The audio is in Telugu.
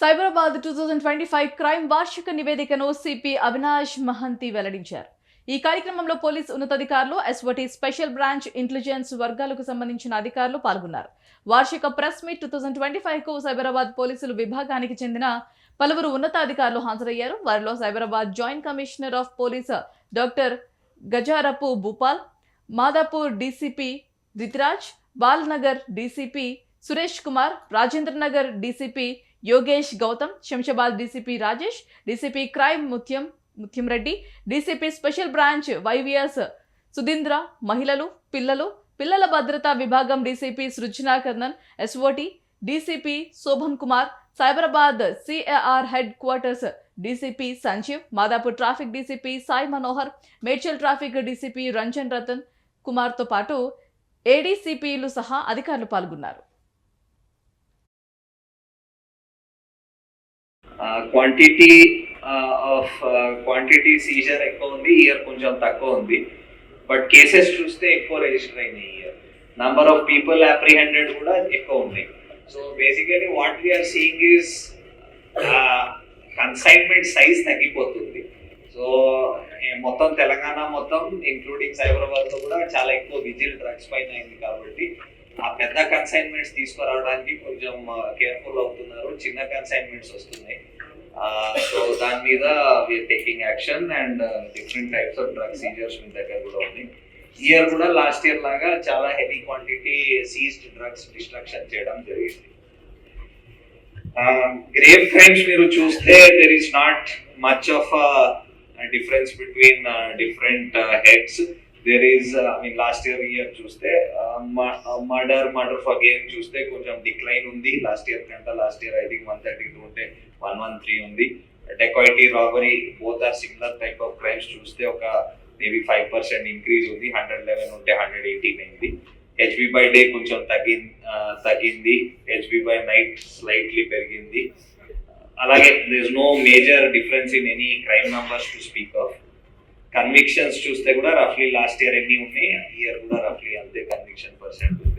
Cyberabad two thousand twenty five crime వార్షిక నివేదికను సిపి అవినాష్ మహంతి వెల్లడించారు. ఈ కార్యక్రమంలో పోలీస్ ఉన్నతాధికారులు ఎస్ఓటి స్పెషల్ బ్రాంచ్ ఇంటెలిజెన్స్ వర్గాలకు సంబంధించిన అధికారులు పాల్గొన్నారు. వార్షిక press meet two thousand twenty ఫైవ్కు Cyberabad పోలీసులు విభాగానికి చెందిన పలువురు ఉన్నతాధికారులు హాజరయ్యారు. వారిలో Cyberabad joint commissioner of police doctor Gajarapu Bhupal Madhapur DCP Ritiraj Balanagar DCP Suresh Kumar Rajendranagar DCP Yogesh Gautam Shamshabad DCP Rajesh DCP crime Mutyam Mutyam Reddy DCP special branch YVS Sudheendra మహిళలు పిల్లలు పిల్లల భద్రతా విభాగం DCP Srujana Karnan SOT DCP Shoban Kumar Cyberabad CAR head quarters DCP Sanjeev Madhapur traffic DCP Sai Manohar Medchal traffic DCP Ranjan Ratan కుమార్తో పాటు ఏడీసీపీలు సహా అధికారులు పాల్గొన్నారు. క్వాంటిటీ ఆఫ్ క్వాంటిటీ సీజర్ ఎక్కువ ఉంది ఇయర్ కొంచెం తక్కువ ఉంది. బట్ కేసెస్ చూస్తే ఎక్కువ రిజిస్టర్ అయినాయి year number of people apprehended కూడా ఎక్కువ ఉన్నాయి. So basically what we're seeing is consignment size తగ్గిపోతుంది. సో మొత్తం తెలంగాణ మొత్తం ఇంక్లూడింగ్ సైబరాబాద్లో కూడా చాలా ఎక్కువ విజిల్ డ్రగ్స్ పైన అయింది కాబట్టి ఆ పెద్ద కన్సైన్మెంట్స్ తీసుకురావడానికి కొంచెం కేర్ఫుల్ అవుతున్నారు. చిన్న కన్సైన్మెంట్స్ వస్తున్నాయి. సో దాని మీద we're taking action and different types of drug seizures మీ దగ్గర కూడా ఉంది ఇయర్ కూడా లాస్ట్ ఇయర్ లాగా చాలా heavy quantity seized drugs destruction చేయడం జరిగింది. గ్రేప్ క్రైమ్స్ మీరు చూస్తే there is not much of difference between different heads there is I mean last year year చూస్తే మర్డర్ మర్డర్ ఫర్ గేమ్ చూస్తే కొంచెం డిక్లైన్ ఉంది. లాస్ట్ ఇయర్ కంటే last year I think one thirty two ఉంటే వన్ వన్ త్రీ ఉంది. Dacoity robbery both are similar type of crimes చూస్తే ఒక మేబీ ఫైవ్ పర్సెంట్ ఇంక్రీజ్ ఉంది. హండ్రెడ్ లెవెన్ ఉంటే హండ్రెడ్ ఎయిటీన్ అయింది. హెచ్బి బై డే కొంచెం తగ్గింది. తగ్గింది హెచ్బి బై నైట్ స్లైట్లీ పెరిగింది. అలాగే this no major difference in any crime numbers to speak of convictions చూస్తే కూడా రఫ్లీ లాస్ట్ ఇయర్ ఎన్ని ఉన్నాయి? ఈ ఇయర్ కూడా రఫ్లీ అంతే కన్విక్షన్ పర్సెంట్ ఉంది.